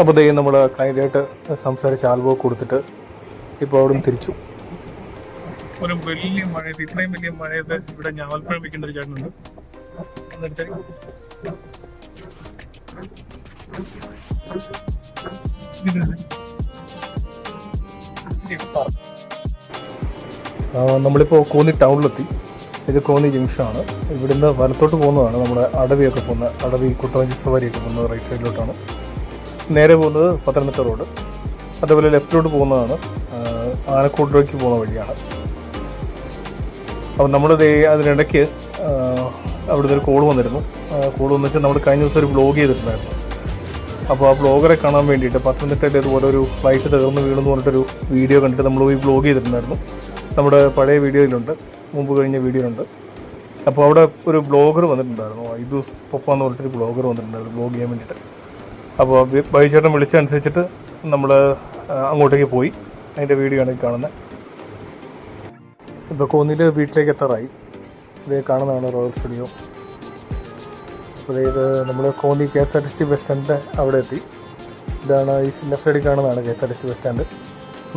അപ്പോൾ ദൈവം നമ്മൾ ക്ലൈന്റായിട്ട് സംസാരിച്ച് ആൽബോ കൊടുത്തിട്ട് ഇപ്പോൾ അവിടെ നിന്ന് തിരിച്ചു. ഒരു വലിയ മഴയത്ത് ഇത്രയും വലിയ മഴയത്ത് ഇവിടെ ഞാവൽപ്പഴം വെക്കുന്ന ഒരു ചേട്ടനുണ്ട്. നമ്മളിപ്പോ നമ്മളിപ്പോൾ കോന്നി ടൗണിലെത്തി. ഇത് കോന്നി ജംഗ്ഷനാണ്. ഇവിടുന്ന് വലത്തോട്ട് പോകുന്നതാണ് നമ്മുടെ അടവിയൊക്കെ പോകുന്ന അടവി കുട്ടവഞ്ചി സവാരിയൊക്കെ പോകുന്നത് റൈറ്റ് സൈഡിലോട്ടാണ് നേരെ പോകുന്നത് പത്തനംതിട്ട റോഡ്. അതേപോലെ ലെഫ്റ്റിലോട്ട് പോകുന്നതാണ് ആനക്കൂട്ടിലേക്ക് പോകുന്ന വഴിയാണ്. അപ്പം നമ്മൾ അതിനിടയ്ക്ക് അവിടുന്ന് ഒരു കോൾ വന്നിരുന്നു. കോൾ വന്നു വെച്ചാൽ നമ്മൾ കഴിഞ്ഞ ദിവസം ഒരു ബ്ലോഗ് ചെയ്തിട്ടുണ്ടായിരുന്നു. അപ്പോൾ ആ ബ്ലോഗറെ കാണാൻ വേണ്ടിയിട്ട് പത്തനംതിട്ടയിൽ ഇതുപോലെ ഒരു ഫ്ലൈറ്റ് തകർന്ന് വീണെന്ന് പറഞ്ഞിട്ടൊരു വീഡിയോ കണ്ടിട്ട് നമ്മൾ പോയി ബ്ലോഗ് ചെയ്തിട്ടുണ്ടായിരുന്നു. നമ്മുടെ പഴയ വീഡിയോയിലുണ്ട് മുമ്പ് കഴിഞ്ഞ വീഡിയോയിലുണ്ട്. അപ്പോൾ അവിടെ ഒരു ബ്ലോഗർ വന്നിട്ടുണ്ടായിരുന്നു. ഐദൂസ് പൊപ്പ എന്ന് പറഞ്ഞിട്ടൊരു ബ്ലോഗർ വന്നിട്ടുണ്ടായിരുന്നു ബ്ലോഗ് ചെയ്യാൻ വേണ്ടിയിട്ട്. അപ്പോൾ ബൈചേട്ടൻ വിളിച്ചനുസരിച്ചിട്ട് നമ്മൾ അങ്ങോട്ടേക്ക് പോയി. അതിന്റെ വീഡിയോ ആണ് കാണുന്നത് ഇപ്പോൾ കോന്നിയിൽ വീട്ടിലേക്ക് എത്താറായി. ഇതേ കാണുന്നതാണ് റോയൽ സ്റ്റുഡിയോ. അതായത് നമ്മൾ Konni K S R T C bus സ്റ്റാൻഡിന്റെ അവിടെ എത്തി. ഇതാണ് ഈ ലെഫ്റ്റ് സൈഡിൽ കാണുന്നതാണ് K S R T C bus stand.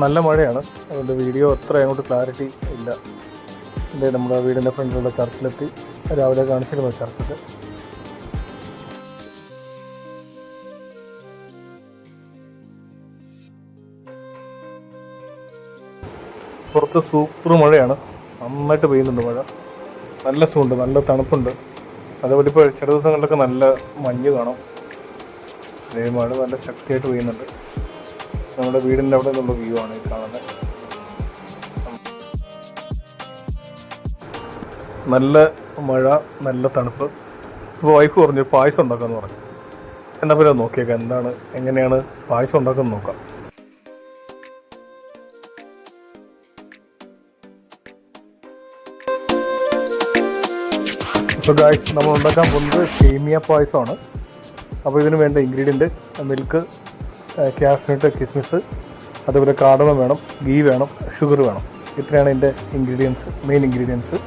നല്ല മഴയാണ്. അതുകൊണ്ട് വീഡിയോ അത്ര അങ്ങോട്ട് ക്ലാരിറ്റി ഇല്ല. ഇതേ നമ്മുടെ വീടിന്റെ ഫ്രണ്ടിലുള്ള ചർച്ചിലെത്തി. രാവിലെ കാണിച്ചിരുന്നു ചർച്ചൊക്കെ. പുറത്ത് സൂപ്പർ മഴയാണ്. നന്നായിട്ട് പെയ്യുന്നുണ്ട് മഴ. നല്ല സുഖമുണ്ട് നല്ല തണുപ്പുണ്ട്. അതേപോലെ ഇപ്പോൾ ചില ദിവസങ്ങളിലൊക്കെ നല്ല മഞ്ഞ് കാണാം. അതേ മഴ നല്ല ശക്തിയായിട്ട് പെയ്യുന്നുണ്ട്. നമ്മുടെ വീടിന്റെ അവിടെ നിന്നുള്ള വ്യൂ ആണ് ഈ കാണുന്നത് നല്ല മഴ നല്ല തണുപ്പ്. ഇപ്പോൾ വൈഫ് പറഞ്ഞു പായസം ഉണ്ടാക്കാമെന്ന് പറഞ്ഞു. എന്നാൽ പിന്നെ നോക്കിയേക്കാം. എന്താണ് എങ്ങനെയാണ് പായസം ഉണ്ടാക്കുന്നത് നോക്കാം. സോ ഗായ്സ് നമ്മൾ ഉണ്ടാക്കാൻ പോകുന്നത് സേമിയ പായസമാണ്. അപ്പോൾ ഇതിന് വേണ്ട ഇൻഗ്രീഡിയന്റ് മിൽക്ക് ക്യാഷ്നട്ട് കിസ്മിസ് അതുപോലെ കാടമം വേണം ഗീ വേണം ഷുഗർ വേണം. ഇത്രയാണ് ഇതിന്റെ ഇൻഗ്രീഡിയൻസ് മെയിൻ ഇൻഗ്രീഡിയൻസ്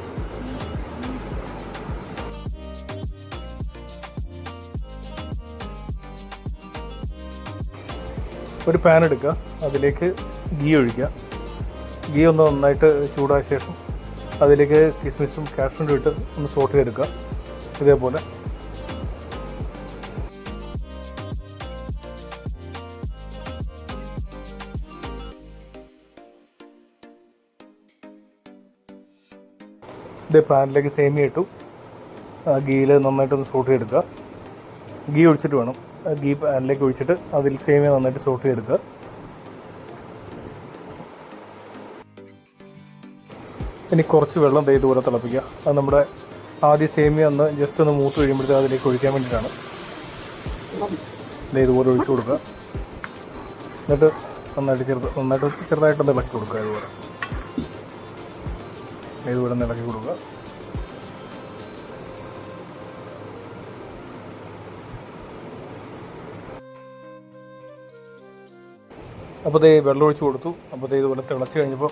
ഒരു പാൻ എടുക്കുക അതിലേക്ക് ഗീ ഒഴിക്കുക. ഗീ ഒന്ന് നന്നായിട്ട് ചൂടായ ശേഷം അതിലേക്ക് കിസ്മിസും കാഷ്നട്ടും ഇട്ട് ഒന്ന് സോട്ട് ചെയ്തെടുക്കുക. ഇതേപോലെ. ഇത് പാനിലേക്ക് സേമിയ ഇട്ടു. ഗീയിൽ നന്നായിട്ടൊന്ന് സോട്ട് ചെയ്തെടുക്കുക. ഗീ ഒഴിച്ചിട്ട് വേണം. ഗീ പാനിലേക്ക് ഒഴിച്ചിട്ട് അതിൽ സേമിയ നന്നായിട്ട് സോട്ട് ചെയ്തെടുക്കുക. ഇനി കുറച്ച് വെള്ളം തേ ഇതുപോലെ തിളപ്പിക്കുക. അത് നമ്മുടെ ആദ്യ സേമിയ ഒന്ന് ജസ്റ്റ് ഒന്ന് മൂത്ത് കഴിയുമ്പോഴത്തേക്ക് അതിലേക്ക് ഒഴിക്കാൻ വേണ്ടിയിട്ടാണ്. ദേ ഇതുപോലെ ഒഴിച്ചു കൊടുക്കുക. എന്നിട്ട് നന്നായിട്ട് ചെറുത് നന്നായിട്ട് ചെറുതായിട്ടൊന്ന് ഇളക്കി കൊടുക്കുക ഇതുപോലെ. ഇതുപോലെ ഒന്ന് ഇളക്കി കൊടുക്കുക. അപ്പോൾ ദേ വെള്ളം ഒഴിച്ച് കൊടുത്തു. അപ്പോൾ ദേ ഇതുപോലെ തിളച്ച് കഴിഞ്ഞപ്പോൾ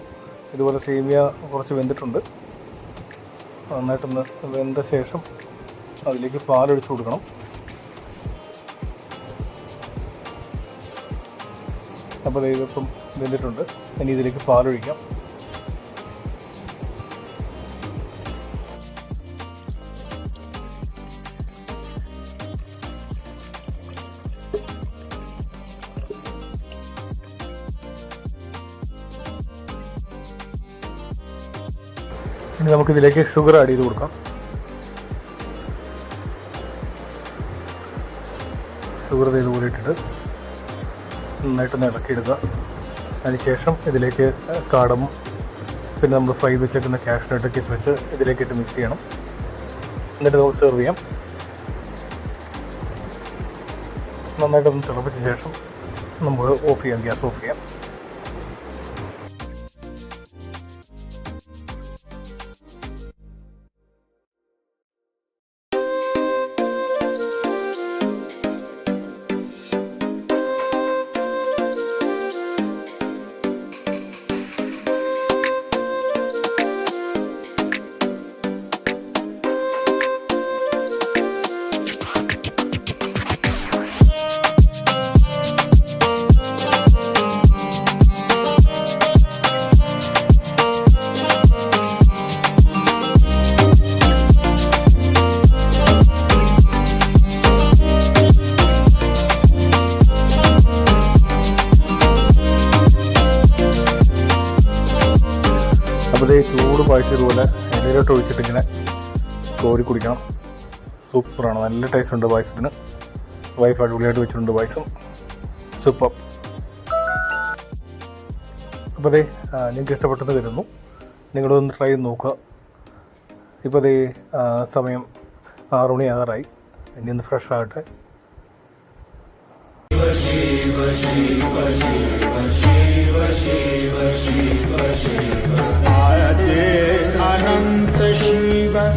ഇതുപോലെ സേമിയ കുറച്ച് വെന്തിട്ടുണ്ട്. നന്നായിട്ടൊന്ന് വെന്ത ശേഷം അതിലേക്ക് പാലൊഴിച്ച് കൊടുക്കണം. അപ്പോൾ ഇതിപ്പം വെന്തിട്ടുണ്ട്. ഇനി ഇതിലേക്ക് പാലൊഴിക്കാം. ഇനി നമുക്ക് ഇതിലേക്ക് ഷുഗർ ആഡ് ചെയ്ത് കൊടുക്കാം. ഷുഗർ കൂടിയിട്ടിട്ട് ഇട്ടിട്ട് നന്നായിട്ടൊന്ന് ഇളക്കിയിടുക അതിനുശേഷം ഇതിലേക്ക് കാടും പിന്നെ നമ്മൾ ഫ്രൈ വെച്ചേക്കുന്ന കാഷ്നട്ട് കിസ്മിച്ച് ഇതിലേക്ക് ഇട്ട് മിക്സ് ചെയ്യണം. എന്നിട്ട് നമുക്ക് സെർവ് ചെയ്യാം. നന്നായിട്ടൊന്ന് തിളപ്പിച്ച ശേഷം നമുക്ക് ഓഫ് ചെയ്യാം ഗ്യാസ് ഓഫ് ചെയ്യാം. ചൂട് പായസം ഇതുപോലെ ഇലയിലോട്ട് ഒഴിച്ചിട്ട് ഇങ്ങനെ കോരി കുടിക്കണം. സൂപ്പറാണ്. നല്ല ടേസ്റ്റ് ഉണ്ട് പായസത്തിന്. വൈഫ് അടിപൊളിയായിട്ട് വെച്ചിട്ടുണ്ട് പായസം. സൂപ്പർ അപ്പോൾ അതേ നിങ്ങൾക്ക് ഇഷ്ടപ്പെട്ടെന്ന് വരുന്നു നിങ്ങളൊന്ന് ട്രൈ ചെയ്ത് നോക്കുക. ഇപ്പോൾ അതേ സമയം ആറു മണി ആറായി. ഇനി ഒന്ന് ഫ്രഷ് ആകട്ടെ. ശിവ ശിവ ശിവ. 失一般